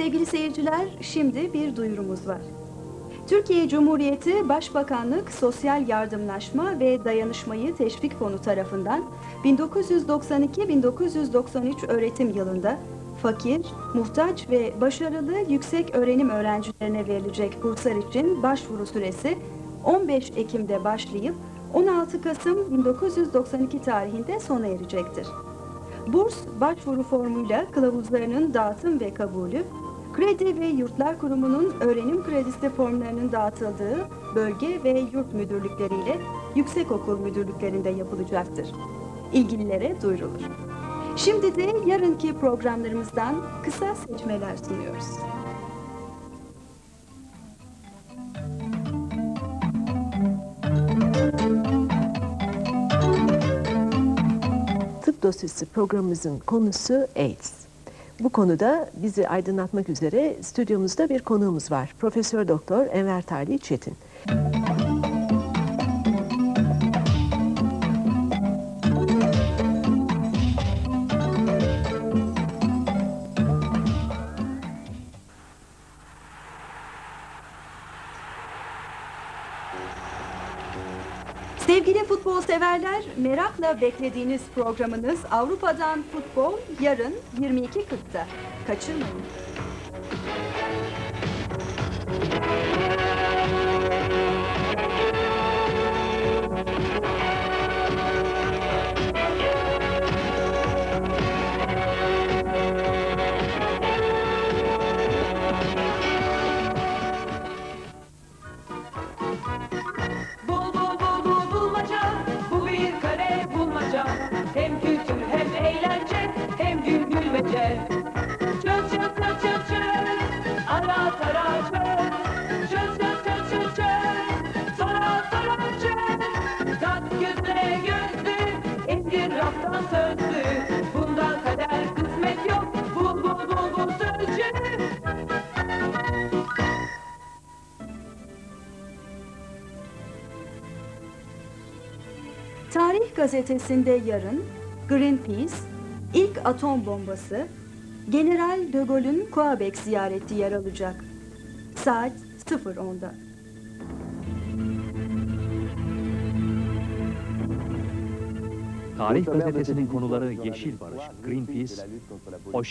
Sevgili seyirciler, şimdi bir duyurumuz var. Türkiye Cumhuriyeti Başbakanlık Sosyal Yardımlaşma ve Dayanışmayı Teşvik Fonu tarafından 1992-1993 öğretim yılında fakir, muhtaç ve başarılı yüksek öğrenim öğrencilerine verilecek burslar için başvuru süresi 15 Ekim'de başlayıp 16 Kasım 1992 tarihinde sona erecektir. Burs başvuru formuyla kılavuzlarının dağıtım ve kabulü, Kredi ve Yurtlar Kurumu'nun öğrenim kredisi formlarının dağıtıldığı bölge ve yurt müdürlükleriyle yüksekokul müdürlüklerinde yapılacaktır. İlgililere duyurulur. Şimdi de yarınki programlarımızdan kısa seçmeler sunuyoruz. Tıp Dosyası programımızın konusu AIDS. Bu konuda bizi aydınlatmak üzere stüdyomuzda bir konuğumuz var. Profesör Doktor Enver Talih Çetin. Sevgili futbol severler, merakla beklediğiniz programınız Avrupa'dan Futbol yarın 22.40'da. Kaçırmayın. Tarih gazetesinde yarın Greenpeace, ilk atom bombası, General de Gaulle'ün Quebec ziyareti yer alacak. Saat 0.10'da. Tarih gazetesinin konuları Yeşil Barış, Greenpeace, Ho